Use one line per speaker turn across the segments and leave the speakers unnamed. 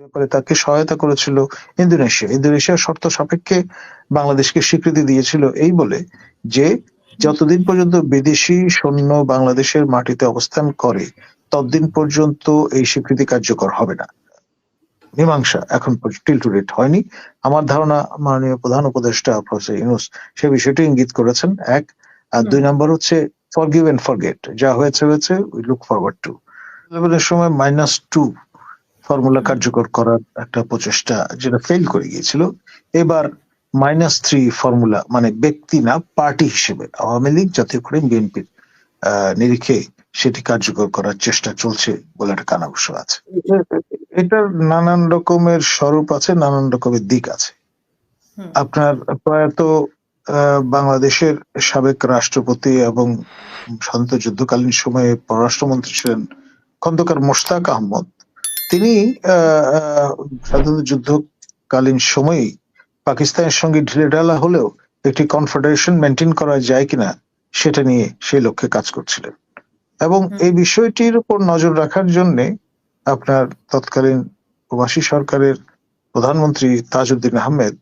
ব্যাপারে তাকে সহায়তা করেছিল ইন্দোনেশিয়া। ইন্দোনেশিয়া শর্ত সাপেক্ষে বাংলাদেশকে স্বীকৃতি দিয়েছিল এই বলে যে যতদিন পর্যন্ত বিদেশি সৈন্য বাংলাদেশের মাটিতে অবস্থান করে ততদিন পর্যন্ত এই স্বীকৃতি কার্যকর হবে না। মীমাংসা এখন টিল টু ডেট হয়নি। আমার ধারণা মাননীয় প্রধান উপদেষ্টা প্রফেসর ইউনুস সে বিষয়টি ইঙ্গিত করেছেন। এক আর দুই নম্বর হচ্ছে ফরগিভ এন্ড ফরগেট যা হয়েছে হয়েছে উই লুক ফরওয়ার্ড টু সময় মাইনাস টু ফর্মুলা কার্যকর করার একটা প্রচেষ্টা যেটা ফেল করে গিয়েছিল। এবার মাইনাস থ্রি ফর্মুলা মানে ব্যক্তি না পার্টি হিসেবে আওয়ামী লীগ জাতীয় করে বিএনপির নিরিখে সেটি কার্যকর করার চেষ্টা চলছে বলে একটা কানাঘুষ আছে। এটার নানান রকমের স্বরূপ আছে নানান রকমের দিক আছে। আপনার প্রয়াত বাংলাদেশের সাবেক রাষ্ট্রপতি এবং শান্ত যুদ্ধকালীন সময়ে পররাষ্ট্রমন্ত্রী ছিলেন খন্দকার মোশতাক আহমদ। তিনি স্বাধীনতা যুদ্ধকালীন সময়েই পাকিস্তানের সঙ্গে ঢিলেঢালা হলেও একটি কনফেডারেশন মেনটেন করা যায় কিনা সেটা নিয়ে সেই লক্ষ্যে কাজ করছিলেন। এবং এই বিষয়টির উপর নজর রাখার জন্য আপনার তৎকালীন প্রবাসী সরকারের প্রধানমন্ত্রী তাজউদ্দিন আহমেদ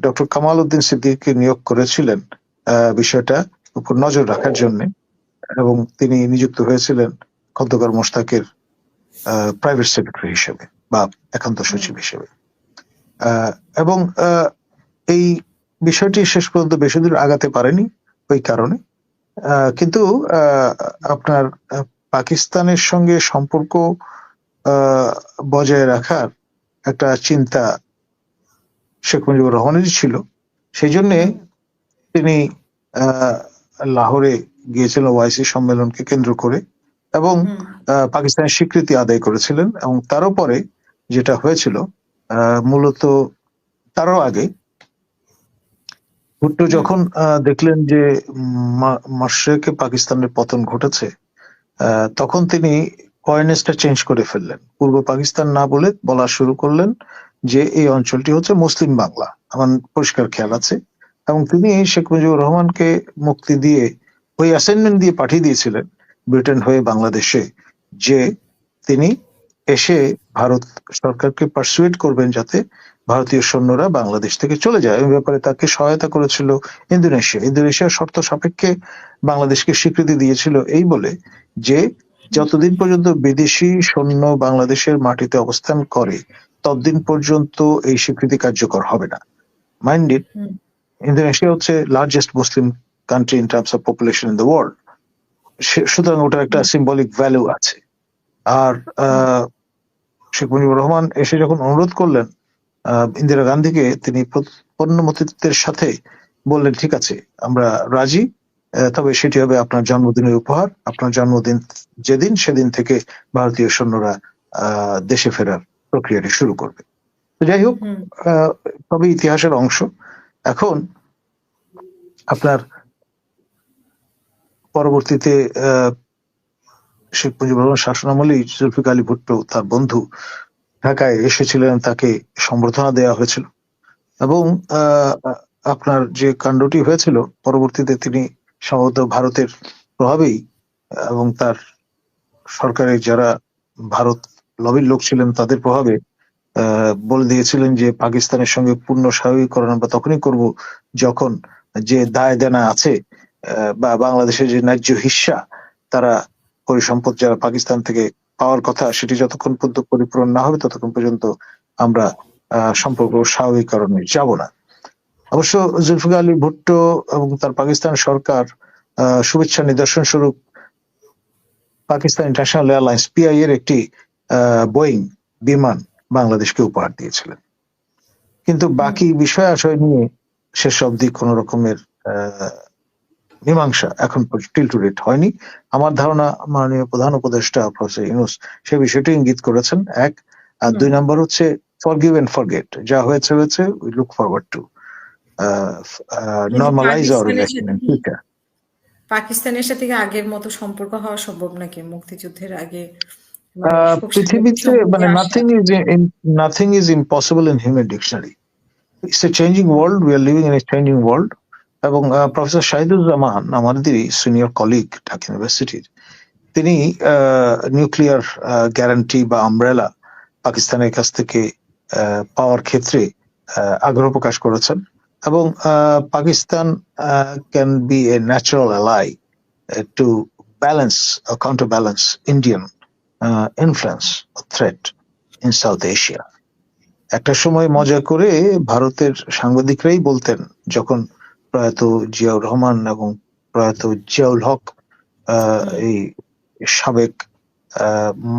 ডক্টর কামাল উদ্দিন সিদ্দিককে নিয়োগ করেছিলেন আহ, বিষয়টা উপর নজর রাখার জন্য। এবং তিনি নিযুক্ত হয়েছিলেন খন্দকার মোশতাকের প্রাইভেট সেক্রেটারি হিসেবে বা একান্ত সচিব হিসেবে। এবং এই বিষয়টি শেষ পর্যন্ত বেশি দূর আগাতে পারেনি ওই কারণে। কিন্তু আপনার পাকিস্তানের সঙ্গে সম্পর্ক আহ, বজায় রাখার একটা চিন্তা শেখ মুজিবুর রহমানেরই ছিল। সেই জন্যে তিনি আহ, লাহোরে গিয়েছিলেন ওয়াইসি সম্মেলনকে কেন্দ্র করে। এবং পাকিস্তানের স্বীকৃতি আদায় করেছিলেন এবং তারও পরে যেটা হয়েছিল আহ, মূলত তারও আগে ভুট্টো যখন দেখলেন যে মা- মাশরেকে পাকিস্তানের পতন ঘটেছে আহ, তখন তিনি কয়েনেসটা চেঞ্জ করে ফেললেন। পূর্ব পাকিস্তান না বলে বলা শুরু করলেন যে এই অঞ্চলটি হচ্ছে মুসলিম বাংলা। আমার পরিষ্কার খেয়াল আছে। এবং তিনি শেখ মুজিবুর রহমানকে মুক্তি দিয়ে ওই অ্যাসাইনমেন্ট দিয়ে পাঠিয়ে দিয়েছিলেন ব্রিটেন হয়ে বাংলাদেশে যে তিনি এসে ভারত সরকারকে পারসুয়েট করবেন যাতে ভারতীয় সৈন্যরা বাংলাদেশ থেকে চলে যায়। এই ব্যাপারে তাকে সহায়তা করেছিল ইন্দোনেশিয়া। ইন্দোনেশিয়া শর্ত সাপেক্ষে বাংলাদেশকে স্বীকৃতি দিয়েছিল এই বলে যে যতদিন পর্যন্ত বিদেশি সৈন্য বাংলাদেশের মাটিতে অবস্থান করে ততদিন পর্যন্ত এই স্বীকৃতি কার্যকর হবে না। Mind it
hmm.
ইন্দোনেশিয়া হচ্ছে largest Muslim country in terms of population in the world সুতরাং ওটা একটা সিম্বলিক ভ্যালু আছে। আর শেখ মুজিবুর রহমান এসে যখন অনুরোধ করলেন ইন্দিরা গান্ধীকে তিনি পণ্যমতিত্বের সাথে বললেন ঠিক আছে আমরা রাজি তবে সেটি হবে আপনার জন্মদিনের উপহার। আপনার জন্মদিন যেদিন সেদিন থেকে ভারতীয় সৈন্যরা আহ, দেশে ফেরার প্রক্রিয়াটি শুরু করবে। যাই হোক আহ, তবে ইতিহাসের অংশ। এখন আপনার পরবর্তীতে শেখ মুজিবুর রহমান শাসনামলেই জুলফিকার আলী ভুট্টো তার বন্ধু ঢাকায় এসেছিলেন, তাকে সম্বর্ধনা দেওয়া হয়েছিল। এবং আপনার যে কাণ্ডটি হয়েছিল, পরবর্তীতে তিনি সম্ভবত ভারতের প্রভাবেই, এবং তার সরকারের যারা ভারত লবির লোক ছিলেন, তাদের প্রভাবে বলে দিয়েছিলেন যে পাকিস্তানের সঙ্গে পূর্ণ স্বাভাবিকরণ আমরা তখনই করব যখন যে দায় দেনা আছে বা বাংলাদেশের যে ন্যায্য হিস্সা, তারা পরিসম্পদ যারা পাকিস্তান থেকে পাওয়ার কথা, সেটি যতক্ষণ পর্যন্ত পরিপূরণ না হবে, ততক্ষণ পর্যন্ত আমরা সম্পর্ক স্বাভাবিকরণে যাব না। অবশ্য জুলফিকার আলী ভুট্টো এবং তার পাকিস্তান সরকার শুভেচ্ছা নিদর্শন স্বরূপ পাকিস্তান ইন্টারন্যাশনাল এয়ারলাইন্স পিআই এর একটি বোয়িং বিমান বাংলাদেশকে উপহার দিয়েছিলেন। কিন্তু বাকি বিষয় আশয় নিয়ে শেষ অবধি কোন রকমের মীমাংসা এখন টিল টু ডেট হয়নি। আমার ধারণা মাননীয় প্রধান উপদেষ্টা প্রফেসর ইউনুস সে বিষয়টি ইঙ্গিত করেছেন। এক আর দুই নম্বর হচ্ছে ফরগিভ এন্ড ফরগেট যা হয়েছে হয়েছে we look forward to normalize our
পাকিস্তানের
রিলেশন ইন ফিউচার
পাকিস্তানের সাথে আগের মতো সম্পর্ক হওয়া সম্ভব নাকি? মুক্তিযুদ্ধের আগে
পৃথিবীতে মানে nothing is nothing is impossible in human dictionary it's a changing world we are living in a changing world এবং প্রফেসর শাহিদুজ্জামান, আমাদেরই সিনিয়র কলিগ ঢাকা ইউনিভার্সিটির তিনি নিউক্লিয়ার গ্যারান্টি বা আমব্রেলা পাকিস্তানের কাছ থেকে পাওয়ার ক্ষেত্রে আগ্রহ প্রকাশ করেছেন এবং Pakistan can be a natural ally to balance counter balance Indian influence threat in South Asia একটা সময় মজা করে ভারতের সাংবাদিকরাই বলতেন, যখন প্রয়াত জিয়াউর রহমান এবং প্রয়াত জিয়াউল হক এই সাবেক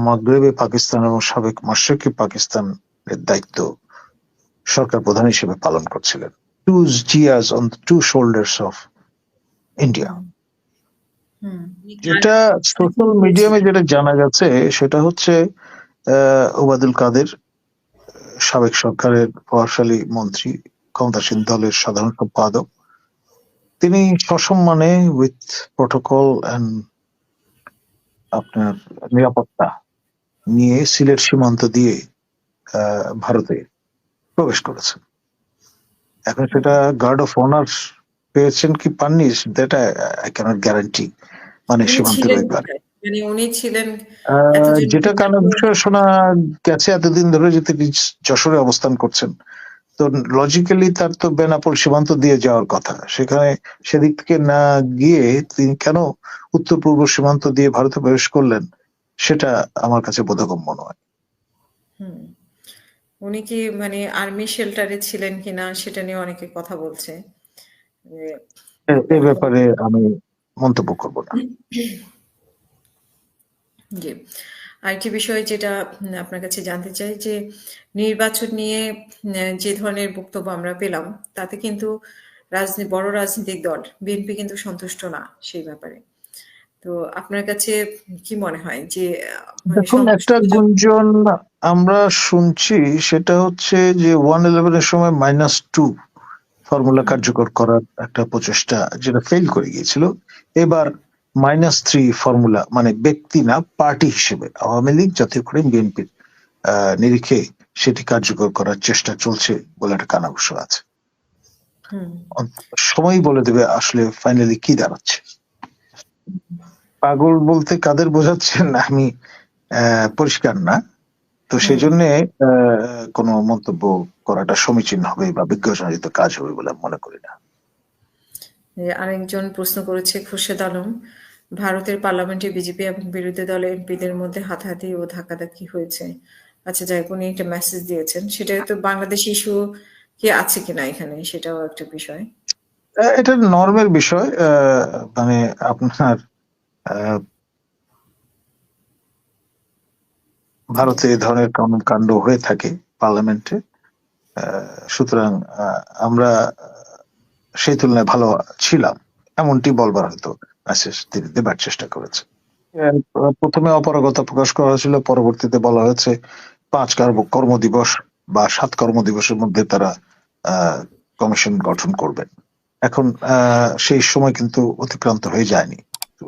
মাগরেবে পাকিস্তান এবং সাবেক মাশরাকি পাকিস্তানের দায়িত্ব সরকার প্রধান হিসেবে পালন করছিলেন। Two Zia's on two shoulders of India যেটা সোশ্যাল মিডিয়ামে যেটা জানা গেছে সেটা হচ্ছে আহ, ওবায়দুল কাদের সাবেক সরকারের প্রভাবশালী মন্ত্রী ক্ষমতাসীন দলের সাধারণ সম্পাদক তিনি সসম্মানে উইথ প্রোটোকল এন্ড আপনার নিরাপত্তা নিয়ে সিলেট সীমান্ত দিয়ে ভারতে প্রবেশ করেছেন। এখন সেটা গার্ড অফ অনার পেয়েছেন কি পাননি সেটা আই ক্যানট গ্যারান্টি মানে সীমান্ত ব্যাপার?
মানে
যেটা কারণ বিষয়ে শোনা গেছে এতদিন ধরে যে তিনি যশোরে অবস্থান করছেন। তো লজিক্যালি তার তো বেনাপোল সীমান্ত দিয়ে যাওয়ার কথা। সেখানে সেদিক থেকে না গিয়ে তিনি কেন উত্তর পূর্ব সীমান্ত দিয়ে ভারতে প্রবেশ করলেন সেটা আমার কাছে বোধগম্য নয়।
হুম। উনি কি মানে আর্মি শেল্টারে ছিলেন কিনা সেটা নিয়ে অনেকে কথা বলছে।
এ- এ ব্যাপারে আমি মন্তব্য করব না।
জি। আরেকটি বিষয় যেটা আপনার কাছে জানতে চাই যে নির্বাচন নিয়ে যে ধরনের বক্তব্য আমরা পেলাম তাতে কিন্তু রাজনীতি বড় রাজনৈতিক দল বিএনপি কিন্তু সন্তুষ্ট না সেই ব্যাপারে। তো আপনার কাছে কি মনে হয় যে মানে
দেখুন একটা গুঞ্জন আমরা শুনছি সেটা হচ্ছে যে ওয়ান ইলেভেনের সময় মাইনাস টু ফর্মুলা কার্যকর করার একটা প্রচেষ্টা যেটা ফেল করে গিয়েছিল। এবার মাইনাস থ্রি ফর্মুলা মানে ব্যক্তি না পার্টি হিসেবে আওয়ামী লীগ জাতীয় করে বিএনপির নিরিখে সেটি কার্যকর করার চেষ্টা চলছে বলে একটা কানাঘুষো আছে। সময় বলে দেবে আসলে ফাইনালি কি দাঁড়াচ্ছে। পাগল বলতে কাদের বোঝাচ্ছেন আমি পরিষ্কার না। তো সেই জন্য কোনো মন্তব্য করাটা সমীচীন হবে বা বিজ্ঞজনিত কাজ হবে বলে মনে করি না।
আরেকজন প্রশ্ন করেছে খুরশেদ আলম ভারতের পার্লামেন্টে বিজেপি এবং বিরোধী দলের এমপিদের মধ্যে হাতাহাতি ও ধাক্কাধাক্কি হয়েছে। আচ্ছা যাই উনি একটা মেসেজ দিয়েছেন। সেটা তো বাংলাদেশ ইস্যু কি আছে কিনা এখানে? সেটাও একটা বিষয়।
এটা নর্মের বিষয়। মানে আপনার ভারতে এই ধরনের কর্মকাণ্ড হয়ে থাকে পার্লামেন্টে। সুতরাং আমরা সেই তুলনায় ভালো ছিলাম। এমনটি বলবার হয়তো তিনি দেবার চেষ্টা করেছে। প্রথমে অপারগতা প্রকাশ করা হয়েছিল পরবর্তীতে বলা হয়েছে পাঁচ কর্ম- কর্মদিবস বা সাত কর্মদিবসের মধ্যে তারা কমিশন গঠন করবেন এখন আহ, সেই সময় কিন্তু অতিক্রান্ত হয়ে যায়নি।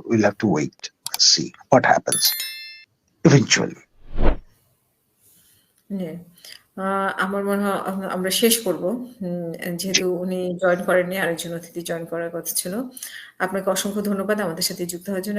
Will have to wait see what happens eventually
আমার মনে হয় আমরা শেষ করব। উম, যেহেতু উনি জয়েন করেননি আরেকজন অতিথি জয়েন করার কথা ছিল। আপনাকে অসংখ্য ধন্যবাদ আমাদের সাথে যুক্ত হওয়ার জন্য।